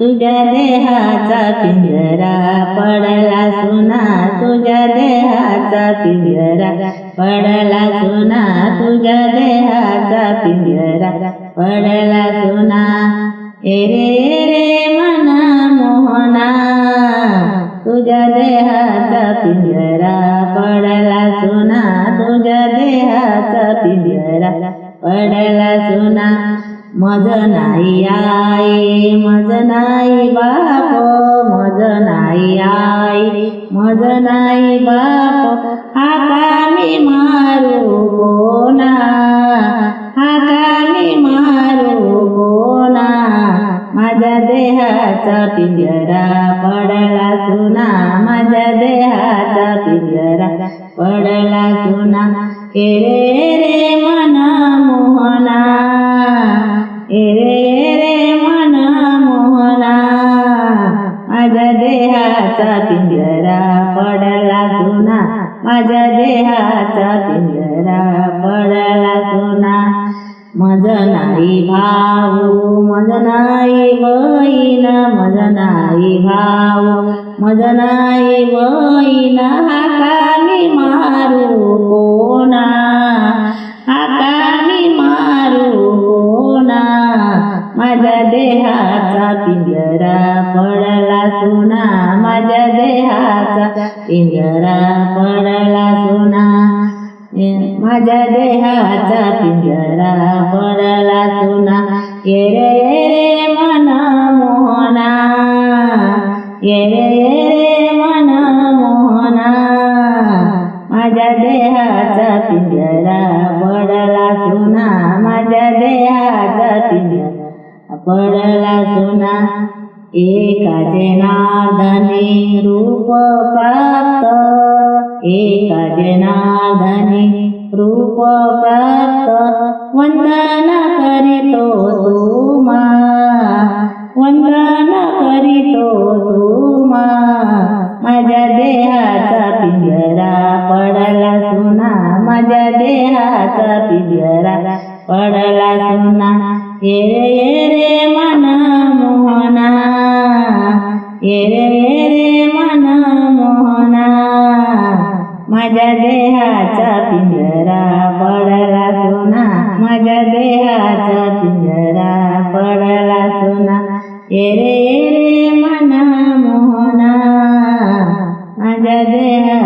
तुझ्या देहाचा पिंजरा पडला सुना तुझ्या देहाचा पिंजरा पडला सुना तुझ्या देहाचा पिंजरा पडला सुना. एरे रे ए रे मोहना तुझ्या देहाचा पिंजरा पडला सुना तुझ्या देहाचा पिंजरा पडला सुना. मज नाही आई बाप मज नाही आई मज नाही बाप. हाका मी मारू कोणा? हाका मी मारू कोणा? माझ्या देहाचा पिंजरा पडला सुना. माझ्या देहाचा पिंजरा पडला सुना. केरे देहाचा पिंजरा पडला सुना. माझ्या देहाचा पिंजरा पडला सुना. मज नाही भाऊ मज नाही बहीण मज नाही भाऊ मज नाही बहीण. हाका मी मारू कोणा हाका मी मारू कोणा. माझ्या देहाचा पिंजरा पडला सुना. देहाचा पिंजरा पडला सुना. माझ्या देहाचा पिंजरा पडला सुना. ये रे ये रे मन मोहना. ये रे ये रे मन मोहना. माझ्या देहाचा पिंजरा पडला सुना. माझ्या देहाचा पिंजरा पडला सुना. एका जनार्दने रूप प्राप्त एका जनार्दने रूप प्राप्त वंदना करीतो तुमा वंदना करीतो तुमा माझ्या देहाचा पिंजरा पडला सुना। माझ्या देहाचा पिंजरा पडला सुना। ये रे ये रे मन मोहना। येरे रे रे मन मोहना. माझ्या देहाचा पिंजरा पडला सोना. माझ्या देहाचा पिंजरा पडला सोना. ये रे रे मन मोहना. माझ्या देहा